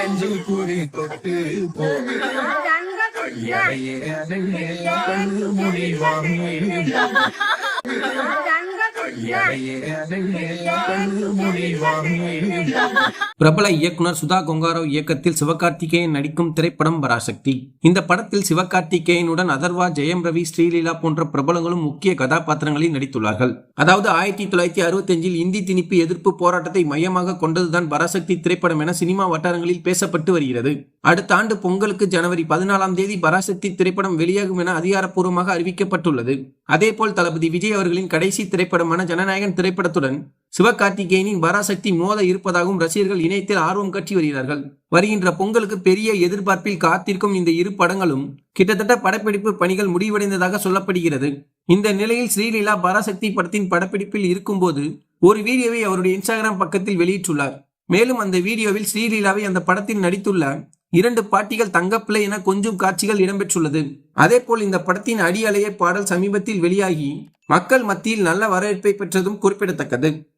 நெஞ்சில் குறி தொட்டு போகு எடையே பிரபல இயக்குனர் சுதா கொங்காராவ் இயக்கத்தில் சிவகார்த்திகேயன் நடிக்கும் திரைப்படம் பராசக்தி. இந்த படத்தில் சிவகார்த்திகேயனுடன் அதர்வா ஜெயம் ரவி ஸ்ரீலீலா போன்ற பிரபலங்களும் முக்கிய கதாபாத்திரங்களில் நடித்துள்ளார்கள். அதாவது ஆயிரத்தி தொள்ளாயிரத்தி அறுபத்தி அஞ்சில் இந்தி திணிப்பு எதிர்ப்பு போராட்டத்தை மையமாக கொண்டதுதான் பராசக்தி திரைப்படம் என சினிமா வட்டாரங்களில் பேசப்பட்டு வருகிறது. அடுத்த ஆண்டு பொங்கலுக்கு ஜனவரி பதினாலாம் தேதி பராசக்தி திரைப்படம் வெளியாகும் என அதிகாரப்பூர்வமாக அறிவிக்கப்பட்டுள்ளது. அதேபோல் தளபதி விஜய் அவர்களின் கடைசி திரைப்படமான ஜனநாயகன் திரைப்படத்துடன் சிவகார்த்திகேயனின் பராசக்தி மோத இருப்பதாகவும் ரசிகர்கள் இணையத்தில் ஆர்வம் கட்டி வருகிறார்கள். வருகின்ற பொங்கலுக்கு பெரிய எதிர்பார்ப்பில் காத்திருக்கும் இந்த இரு படங்களும் கிட்டத்தட்ட படப்பிடிப்பு பணிகள் முடிவடைந்ததாக சொல்லப்படுகிறது. இந்த நிலையில் ஸ்ரீலீலா பராசக்தி படத்தின் படப்பிடிப்பில் இருக்கும்போது ஒரு வீடியோவை அவருடைய இன்ஸ்டாகிராம் பக்கத்தில் வெளியிட்டுள்ளார். மேலும் அந்த வீடியோவில் ஸ்ரீலீலாவை அந்த படத்தில் நடித்துள்ள இரண்டு பாட்டிகள் தங்கப்பிள்ளை என கொஞ்சம் காட்சிகள் இடம்பெற்றுள்ளது. அதேபோல் இந்த படத்தின் அடி அலைய பாடல் சமீபத்தில் வெளியாகி மக்கள் மத்தியில் நல்ல வரவேற்பை பெற்றதும் குறிப்பிடத்தக்கது.